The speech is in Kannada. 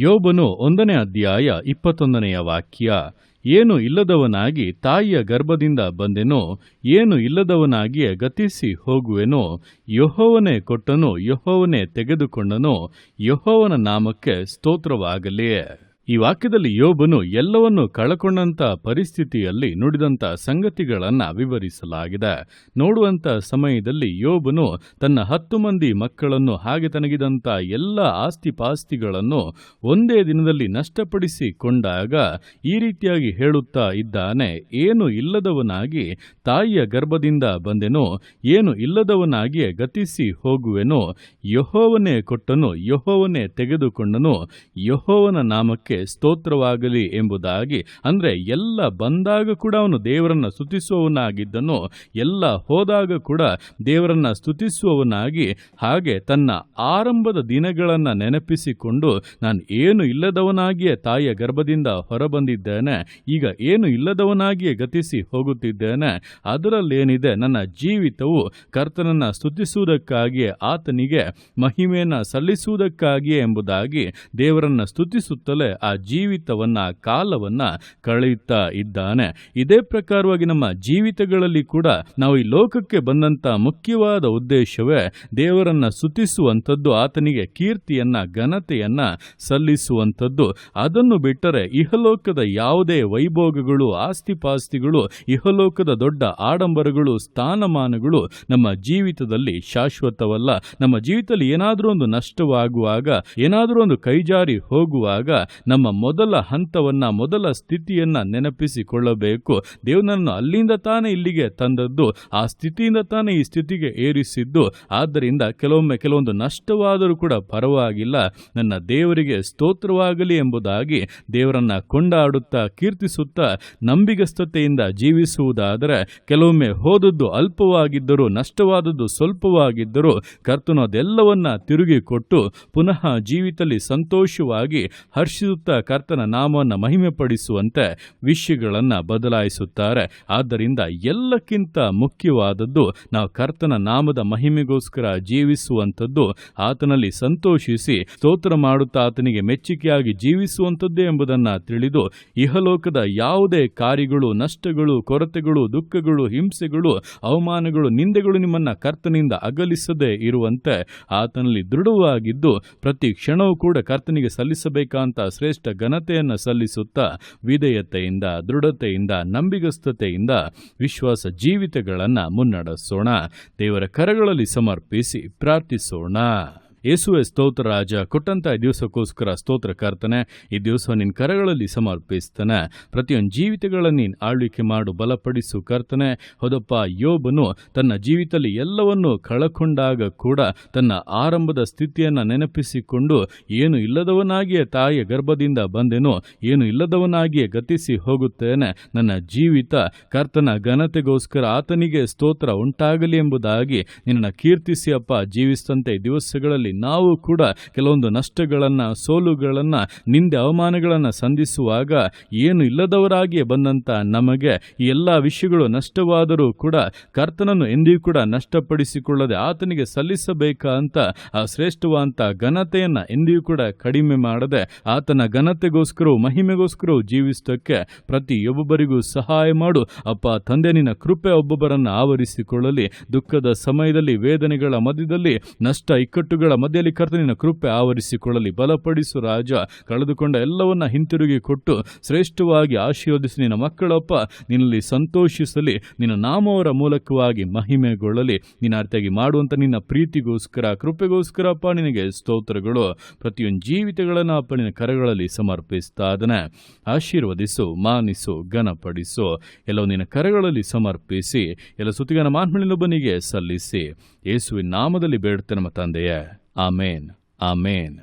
ಯೋಬನು ಒಂದನೇ ಅಧ್ಯಾಯ ಇಪ್ಪತ್ತೊಂದನೆಯ ವಾಕ್ಯ, ಏನು ಇಲ್ಲದವನಾಗಿ ತಾಯಿಯ ಗರ್ಭದಿಂದ ಬಂದೆನೋ, ಏನು ಇಲ್ಲದವನಾಗಿಯೇ ಗತಿಸಿ ಹೋಗುವೆನೋ, ಯಹೋವನೇ ಕೊಟ್ಟನು, ಯಹೋವನೇ ತೆಗೆದುಕೊಂಡನೋ, ಯಹೋವನ ನಾಮಕ್ಕೆ ಸ್ತೋತ್ರವಾಗಲಿ. ಈ ವಾಕ್ಯದಲ್ಲಿ ಯೋಬನು ಎಲ್ಲವನ್ನು ಕಳಕೊಂಡಂತ ಪರಿಸ್ಥಿತಿಯಲ್ಲಿ ನುಡಿದಂತ ಸಂಗತಿಗಳನ್ನು ವಿವರಿಸಲಾಗಿದೆ. ನೋಡುವಂತ ಸಮಯದಲ್ಲಿ ಯೋಬನು ತನ್ನ ಹತ್ತು ಮಂದಿ ಮಕ್ಕಳನ್ನು ಹಾಗೆ ತನಗಿದಂತ ಎಲ್ಲ ಆಸ್ತಿಪಾಸ್ತಿಗಳನ್ನು ಒಂದೇ ದಿನದಲ್ಲಿ ನಷ್ಟಪಡಿಸಿಕೊಂಡಾಗ ಈ ರೀತಿಯಾಗಿ ಹೇಳುತ್ತಾ ಇದ್ದಾನೆ, ಏನು ಇಲ್ಲದವನಾಗಿ ತಾಯಿಯ ಗರ್ಭದಿಂದ ಬಂದೆನೋ, ಏನು ಇಲ್ಲದವನಾಗಿಯೇ ಗತಿಸಿ ಹೋಗುವೆನೋ, ಯಹೋವನೇ ಕೊಟ್ಟನು, ಯಹೋವನೇ ತೆಗೆದುಕೊಂಡನು, ಯಹೋವನ ನಾಮಕ್ಕೆ ಸ್ತೋತ್ರವಾಗಲಿ ಎಂಬುದಾಗಿ. ಅಂದ್ರೆ ಎಲ್ಲ ಬಂದಾಗ ಕೂಡ ಅವನು ದೇವರನ್ನ ಸ್ತುತಿಸುವವನಾಗಿದ್ದನು, ಎಲ್ಲ ಹೋದಾಗ ಕೂಡ ದೇವರನ್ನ ಸ್ತುತಿಸುವವನಾಗಿ. ಹಾಗೆ ತನ್ನ ಆರಂಭದ ದಿನಗಳನ್ನು ನೆನಪಿಸಿಕೊಂಡು, ನಾನು ಏನು ಇಲ್ಲದವನಾಗಿಯೇ ತಾಯಿಯ ಗರ್ಭದಿಂದ ಹೊರಬಂದಿದ್ದೇನೆ, ಈಗ ಏನು ಇಲ್ಲದವನಾಗಿಯೇ ಗತಿಸಿ ಹೋಗುತ್ತಿದ್ದೇನೆ, ಅದರಲ್ಲೇನಿದೆ ನನ್ನ ಜೀವಿತವು ಕರ್ತನನ್ನ ಸ್ತುತಿಸುವುದಕ್ಕಾಗಿಯೇ, ಆತನಿಗೆ ಮಹಿಮೆಯನ್ನು ಸಲ್ಲಿಸುವುದಕ್ಕಾಗಿಯೇ ಎಂಬುದಾಗಿ ದೇವರನ್ನ ಸ್ತುತಿಸುತ್ತಲೇ ಜೀವಿತವನ್ನ, ಕಾಲವನ್ನ ಕಳೆಯುತ್ತಾ ಇದ್ದಾನೆ. ಇದೇ ಪ್ರಕಾರವಾಗಿ ನಮ್ಮ ಜೀವಿತಗಳಲ್ಲಿ ಕೂಡ ನಾವು ಈ ಲೋಕಕ್ಕೆ ಬಂದಂತ ಮುಖ್ಯವಾದ ಉದ್ದೇಶವೇ ದೇವರನ್ನ ಸ್ತುತಿಸುವಂಥದ್ದು, ಆತನಿಗೆ ಕೀರ್ತಿಯನ್ನ, ಘನತೆಯನ್ನ ಸಲ್ಲಿಸುವಂಥದ್ದು. ಅದನ್ನು ಬಿಟ್ಟರೆ ಇಹಲೋಕದ ಯಾವುದೇ ವೈಭೋಗಗಳು, ಆಸ್ತಿಪಾಸ್ತಿಗಳು, ಇಹಲೋಕದ ದೊಡ್ಡ ಆಡಂಬರಗಳು, ಸ್ಥಾನಮಾನಗಳು ನಮ್ಮ ಜೀವಿತದಲ್ಲಿ ಶಾಶ್ವತವಲ್ಲ. ನಮ್ಮ ಜೀವಿತದಲ್ಲಿ ಏನಾದರೂ ಒಂದು ನಷ್ಟವಾಗುವಾಗ, ಏನಾದರೂ ಒಂದು ಕೈಜಾರಿ ಹೋಗುವಾಗ ಮೊದಲ ಹಂತವನ್ನ, ಮೊದಲ ಸ್ಥಿತಿಯನ್ನ ನೆನಪಿಸಿಕೊಳ್ಳಬೇಕು. ದೇವನನ್ನು ಅಲ್ಲಿಂದ ತಾನೇ ಇಲ್ಲಿಗೆ ತಂದದ್ದು, ಆ ಸ್ಥಿತಿಯಿಂದ ತಾನೇ ಈ ಸ್ಥಿತಿಗೆ ಏರಿಸಿದ್ದು. ಆದ್ದರಿಂದ ಕೆಲವೊಮ್ಮೆ ಕೆಲವೊಂದು ನಷ್ಟವಾದರೂ ಕೂಡ ಪರವಾಗಿಲ್ಲ. ನನ್ನ ದೇವರಿಗೆ ಸ್ತೋತ್ರವಾಗಲಿ ಎಂಬುದಾಗಿ ದೇವರನ್ನ ಕೊಂಡಾಡುತ್ತಾ, ಕೀರ್ತಿಸುತ್ತಾ, ನಂಬಿಗಸ್ತತೆಯಿಂದ ಜೀವಿಸುವುದಾದರೆ, ಕೆಲವೊಮ್ಮೆ ಹೋದದ್ದು ಅಲ್ಪವಾಗಿದ್ದರೂ, ನಷ್ಟವಾದದ್ದು ಸ್ವಲ್ಪವಾಗಿದ್ದರೂ ಕರ್ತನದೆಲ್ಲವನ್ನ ತಿರುಗಿ ಕೊಟ್ಟು ಪುನಃ ಜೀವಿತದಲ್ಲಿ ಸಂತೋಷವಾಗಿ ಹರ್ಷಿಸುತ್ತಾ ಕರ್ತನ ನಾಮವನ್ನು ಮಹಿಮೆಪಡಿಸುವಂತೆ ವಿಷಯಗಳನ್ನು ಬದಲಾಯಿಸುತ್ತಾರೆ. ಆದ್ದರಿಂದ ಎಲ್ಲಕ್ಕಿಂತ ಮುಖ್ಯವಾದದ್ದು ನಾವು ಕರ್ತನ ನಾಮದ ಮಹಿಮೆಗೋಸ್ಕರ ಜೀವಿಸುವಂಥದ್ದು, ಆತನಲ್ಲಿ ಸಂತೋಷಿಸಿ ಸ್ತೋತ್ರ ಮಾಡುತ್ತಾ ಆತನಿಗೆ ಮೆಚ್ಚುಗೆಯಾಗಿ ಜೀವಿಸುವಂಥದ್ದೇ ಎಂಬುದನ್ನು ತಿಳಿದು ಇಹಲೋಕದ ಯಾವುದೇ ಕಾರ್ಯಗಳು, ನಷ್ಟಗಳು, ಕೊರತೆಗಳು, ದುಃಖಗಳು, ಹಿಂಸೆಗಳು, ಅವಮಾನಗಳು, ನಿಂದೆಗಳು ನಿಮ್ಮನ್ನ ಕರ್ತನಿಂದ ಅಗಲಿಸದೆ ಇರುವಂತೆ ಆತನಲ್ಲಿ ದೃಢವಾಗಿದ್ದು ಪ್ರತಿ ಕ್ಷಣವೂ ಕೂಡ ಕರ್ತನಿಗೆ ಸಲ್ಲಿಸಬೇಕಂತ ಶ್ರೇಷ್ಠ ಘನತೆಯನ್ನು ಸಲ್ಲಿಸುತ್ತಾ ವಿಧೇಯತೆಯಿಂದ ದೃಢತೆಯಿಂದ ನಂಬಿಗಸ್ತತೆಯಿಂದ ವಿಶ್ವಾಸ ಜೀವಿತಗಳನ್ನು ಮುನ್ನಡೆಸೋಣ. ದೇವರ ಕರಗಳಲ್ಲಿ ಸಮರ್ಪಿಸಿ ಪ್ರಾರ್ಥಿಸೋಣ. ಯೇಸುವೆ ಸ್ತೋತ್ರ ರಾಜ, ಕೊಟ್ಟಂತ ಈ ದಿವಸಕ್ಕೋಸ್ಕರ ಸ್ತೋತ್ರ ಕರ್ತನೆ, ಈ ದಿವಸ ನಿನ್ನ ಕರಗಳಲ್ಲಿ ಸಮರ್ಪಿಸ್ತಾನೆ. ಪ್ರತಿಯೊಂದು ಜೀವಿತಗಳನ್ನು ನೀನು ಆಳ್ವಿಕೆ ಮಾಡು, ಬಲಪಡಿಸು ಕರ್ತನೆ. ಹೋದಪ್ಪ, ಯೋಬನು ತನ್ನ ಜೀವಿತದಲ್ಲಿ ಎಲ್ಲವನ್ನೂ ಕಳಕೊಂಡಾಗ ಕೂಡ ತನ್ನ ಆರಂಭದ ಸ್ಥಿತಿಯನ್ನು ನೆನಪಿಸಿಕೊಂಡು, ಏನು ಇಲ್ಲದವನಾಗಿಯೇ ತಾಯಿಯ ಗರ್ಭದಿಂದ ಬಂದೆನೋ, ಏನು ಇಲ್ಲದವನಾಗಿಯೇ ಗತಿಸಿ ಹೋಗುತ್ತೇನೆ. ನನ್ನ ಜೀವಿತ ಕರ್ತನ ಘನತೆಗೋಸ್ಕರ ಆತನಿಗೆ ಸ್ತೋತ್ರ ಉಂಟಾಗಲಿ ಎಂಬುದಾಗಿ ನಿನ್ನ ಕೀರ್ತಿಸಿ, ಅಪ್ಪ ಜೀವಿಸಿದಂತೆ ಈ ದಿವಸಗಳಲ್ಲಿ ನಾವು ಕೂಡ ಕೆಲವೊಂದು ನಷ್ಟಗಳನ್ನು, ಸೋಲುಗಳನ್ನು, ನಿಂದೆ ಅವಮಾನಗಳನ್ನು ಸಂಧಿಸುವಾಗ ಏನು ಇಲ್ಲದವರಾಗಿಯೇ ಬಂದಂತ ನಮಗೆ ಈ ಎಲ್ಲ ವಿಷಯಗಳು ನಷ್ಟವಾದರೂ ಕೂಡ ಕರ್ತನನ್ನು ಎಂದಿಗೂ ಕೂಡ ನಷ್ಟಪಡಿಸಿಕೊಳ್ಳದೆ ಆತನಿಗೆ ಸಲ್ಲಿಸಬೇಕಾ ಅಂತ, ಆ ಶ್ರೇಷ್ಠವಾದಂಥ ಘನತೆಯನ್ನು ಎಂದಿಗೂ ಕೂಡ ಕಡಿಮೆ ಮಾಡದೆ ಆತನ ಘನತೆಗೋಸ್ಕರವೂ, ಮಹಿಮೆಗೋಸ್ಕರವೂ ಜೀವಿಸೋಕ್ಕೆ ಪ್ರತಿಯೊಬ್ಬರಿಗೂ ಸಹಾಯ ಮಾಡು. ಅಪ್ಪ, ತಂದೆ, ನಿನ್ನ ಕೃಪೆ ಒಬ್ಬೊಬ್ಬರನ್ನು ಆವರಿಸಿಕೊಳ್ಳಲಿ. ದುಃಖದ ಸಮಯದಲ್ಲಿ, ವೇದನೆಗಳ ಮಧ್ಯದಲ್ಲಿ, ನಷ್ಟ ಇಕ್ಕಟ್ಟುಗಳ ಮಧ್ಯದಲ್ಲಿ ಕರ್ತನಿನ ಕೃಪೆ ಆವರಿಸಿಕೊಳ್ಳಲಿ. ಬಲಪಡಿಸು ರಾಜ. ಕಳೆದುಕೊಂಡ ಎಲ್ಲವನ್ನ ಹಿಂತಿರುಗಿ ಕೊಟ್ಟು ಶ್ರೇಷ್ಠವಾಗಿ ಆಶೀರ್ವದಿಸಿ ನಿನ್ನ ಮಕ್ಕಳಪ್ಪ. ನಿನ್ನಲ್ಲಿ ಸಂತೋಷಿಸಲಿ. ನಿನ್ನ ನಾಮವರ ಮೂಲಕವಾಗಿ ಮಹಿಮೆಗೊಳ್ಳಲಿ. ನಿನ್ನ ಅರ್ಥವಾಗಿ ಮಾಡುವಂಥ ನಿನ್ನ ಪ್ರೀತಿಗೋಸ್ಕರ, ಕೃಪೆಗೋಸ್ಕರಪ್ಪ ನಿನಗೆ ಸ್ತೋತ್ರಗಳು. ಪ್ರತಿಯೊಂದು ಜೀವಿತಗಳನ್ನು ಅಪ್ಪ ನಿನ್ನ ಕರಗಳಲ್ಲಿ ಸಮರ್ಪಿಸ್ತಾ ಅದನ್ನ ಆಶೀರ್ವದಿಸು, ಮಾನಿಸು, ಘನಪಡಿಸು. ಎಲ್ಲವೂ ನಿನ್ನ ಕರಗಳಲ್ಲಿ ಸಮರ್ಪಿಸಿ, ಎಲ್ಲ ಸುತ್ತಿಗನ ಮಾನ್ಮಳಿನೊಬ್ಬನಿಗೆ ಸಲ್ಲಿಸಿ. ಯೇಸುವಿನ ನಾಮದಲ್ಲಿ ಬೇಡುತ್ತೆ ನಮ್ಮ ತಂದೆಯೇ. Amen amen